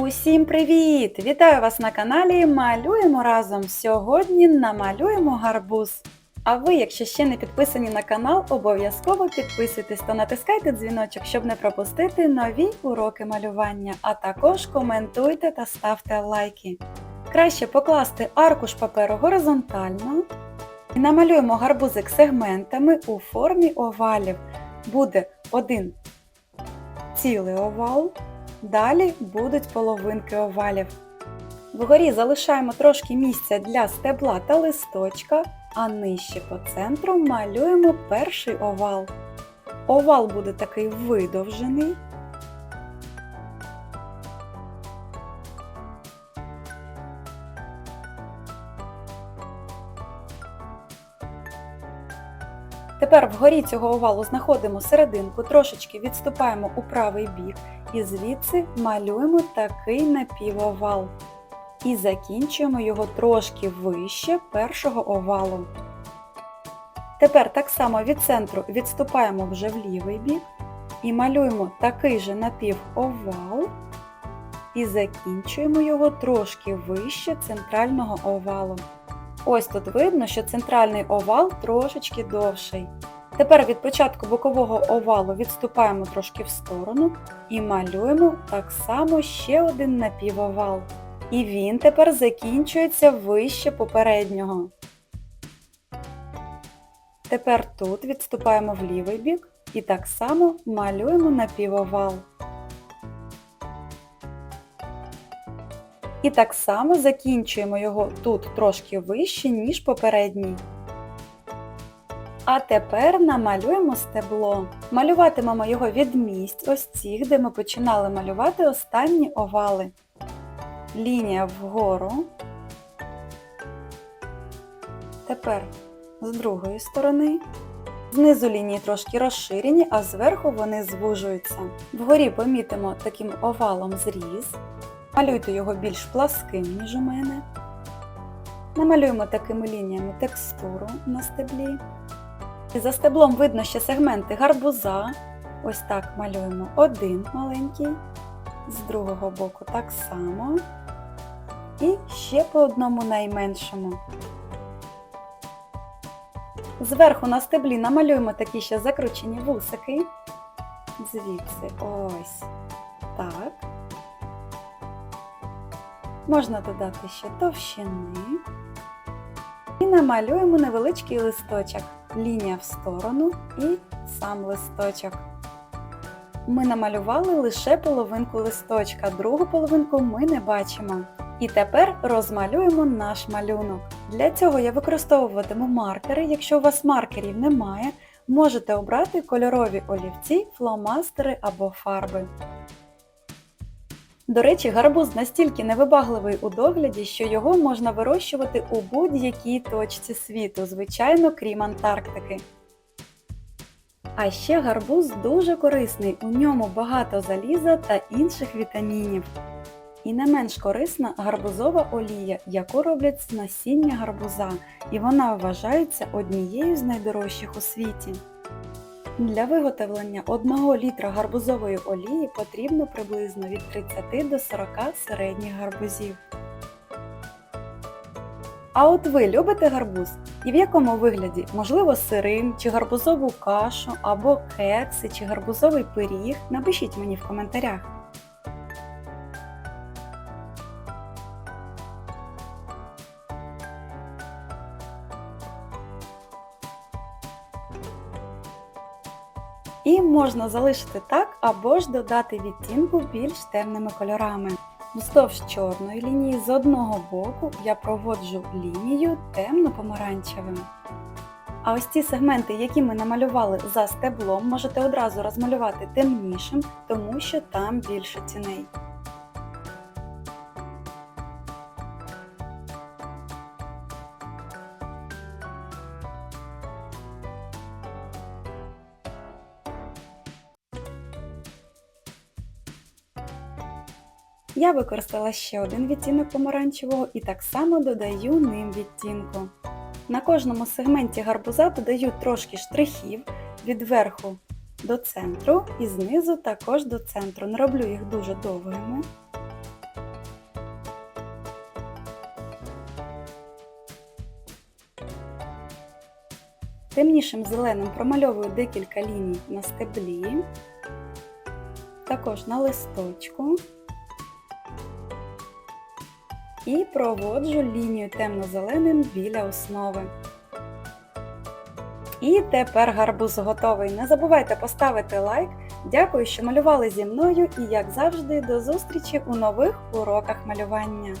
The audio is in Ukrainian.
Усім привіт! Вітаю вас на каналі Малюємо разом. Сьогодні намалюємо гарбуз. А ви, якщо ще не підписані на канал, обов'язково підписуйтесь та натискайте дзвіночок, щоб не пропустити нові уроки малювання, а також коментуйте та ставте лайки. Краще покласти аркуш паперу горизонтально і намалюємо гарбузик сегментами у формі овалів. Буде один цілий овал, Далі будуть половинки овалів. Вгорі залишаємо трошки місця для стебла та листочка, а нижче по центру малюємо перший овал. Овал буде такий видовжений. Тепер вгорі цього овалу знаходимо серединку, трошечки відступаємо у правий бік і звідси малюємо такий напівовал. І закінчуємо його трошки вище першого овалу. Тепер так само від центру відступаємо вже в лівий бік і малюємо такий же напівовал і закінчуємо його трошки вище центрального овалу. Ось тут видно, що центральний овал трошечки довший. Тепер від початку бокового овалу відступаємо трошки в сторону і малюємо так само ще один напівовал. І він тепер закінчується вище попереднього. Тепер тут відступаємо в лівий бік і так само малюємо напівовал. І так само закінчуємо його тут трошки вище, ніж попередній. А тепер намалюємо стебло. Малюватимемо його від місць ось цих, де ми починали малювати останні овали. Лінія вгору. Тепер з другої сторони. Знизу лінії трошки розширені, а зверху вони звужуються. Вгорі помітимо таким овалом зріз. Малюйте його більш пласким, ніж у мене. Намалюємо такими лініями текстуру на стеблі. І за стеблом видно ще сегменти гарбуза. Ось так малюємо один маленький, з другого боку так само. І ще по одному найменшому. Зверху на стеблі намалюємо такі ще закручені вусики. Звідси ось так. Можна додати ще товщини. І намалюємо невеличкий листочок. Лінія в сторону і сам листочок. Ми намалювали лише половинку листочка, другу половинку ми не бачимо. І тепер розмалюємо наш малюнок. Для цього я використовуватиму маркери. Якщо у вас маркерів немає, можете обрати кольорові олівці, фломастери або фарби. До речі, гарбуз настільки невибагливий у догляді, що його можна вирощувати у будь-якій точці світу, звичайно, крім Антарктики. А ще гарбуз дуже корисний, у ньому багато заліза та інших вітамінів. І не менш корисна гарбузова олія, яку роблять з насіння гарбуза, і вона вважається однією з найдорожчих у світі. Для виготовлення 1 літра гарбузової олії потрібно приблизно від 30 до 40 середніх гарбузів. А от ви любите гарбуз? І в якому вигляді? Можливо, сирим, чи гарбузову кашу, або кекси, чи гарбузовий пиріг? Напишіть мені в коментарях. І можна залишити так або ж додати відтінку більш темними кольорами. Вздовж чорної лінії з одного боку я проводжу лінію темно-помаранчевим. А ось ці сегменти, які ми намалювали за стеблом, можете одразу розмалювати темнішим, тому що там більше тіней. Я використала ще один відтінок помаранчевого і так само додаю ним відтінку. На кожному сегменті гарбуза додаю трошки штрихів від верху до центру і знизу також до центру. Не роблю їх дуже довгими. Темнішим зеленим промальовую декілька ліній на стеблі, також на листочку. І проводжу лінію темно-зеленим біля основи. І тепер гарбуз готовий. Не забувайте поставити лайк. Дякую, що малювали зі мною і, як завжди, до зустрічі у нових уроках малювання.